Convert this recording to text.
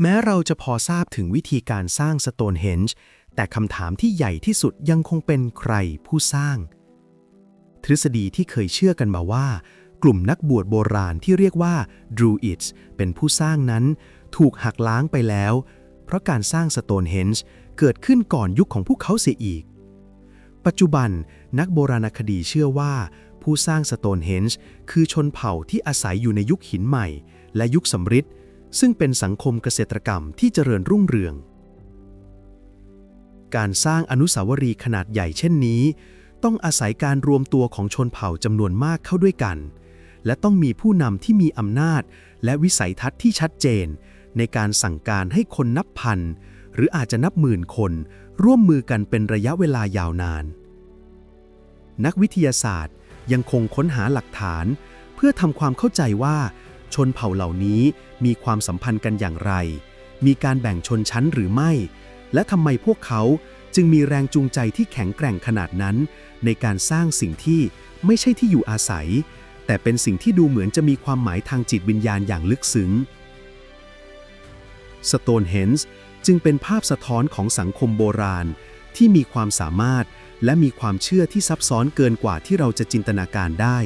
แม้เราจะพอทราบถึงวิธีการสร้างสโตนเฮนจ์แต่คำถามที่ใหญ่ที่สุดยังคงเป็นใครผู้สร้าง ทฤษฎีที่เคยเชื่อกันมาว่า กลุ่มนักบวชโบราณที่เรียกว่าดรูอิดส์เป็นผู้สร้างนั้น ถูกหักล้างไปแล้ว เพราะการสร้างสโตนเฮนจ์เกิดขึ้นก่อนยุคของพวกเขาเสียอีก ปัจจุบันนักโบราณคดีเชื่อว่า ผู้สร้างสโตนเฮนจ์คือชนเผ่าที่อาศัยอยู่ในยุคหินใหม่ และยุคสำริด ซึ่งเป็นสังคมเกษตรกรรมที่เจริญรุ่งเรือง การสร้างอนุสาวรีย์ขนาดใหญ่เช่นนี้ ต้องอาศัยการรวมตัวของชนเผ่าจำนวนมากเข้าด้วยกัน และต้องมีผู้นำที่มีอำนาจ และวิสัยทัศน์ที่ชัดเจน ในการสั่งการให้คนนับพัน หรืออาจจะนับหมื่นคน ร่วมมือกันเป็นระยะเวลายาวนาน นักวิทยาศาสตร์ยังคงค้นหาหลักฐาน เพื่อทำความเข้าใจว่า ชนเผ่าเหล่านี้มีความสัมพันธ์กันอย่างไร มีการแบ่งชนชั้นหรือไม่ และทำไมพวกเขาจึงมีแรงจูงใจที่แข็งแกร่งขนาดนั้น ในการสร้างสิ่งที่ไม่ใช่ที่อยู่อาศัย แต่เป็นสิ่งที่ดูเหมือนจะมีความหมายทางจิตวิญญาณอย่างลึกซึ้ง Stonehenge จึงเป็นภาพสะท้อนของสังคมโบราณ ที่มีความสามารถและมีความเชื่อที่ซับซ้อนเกินกว่าที่เราจะจินตนาการได้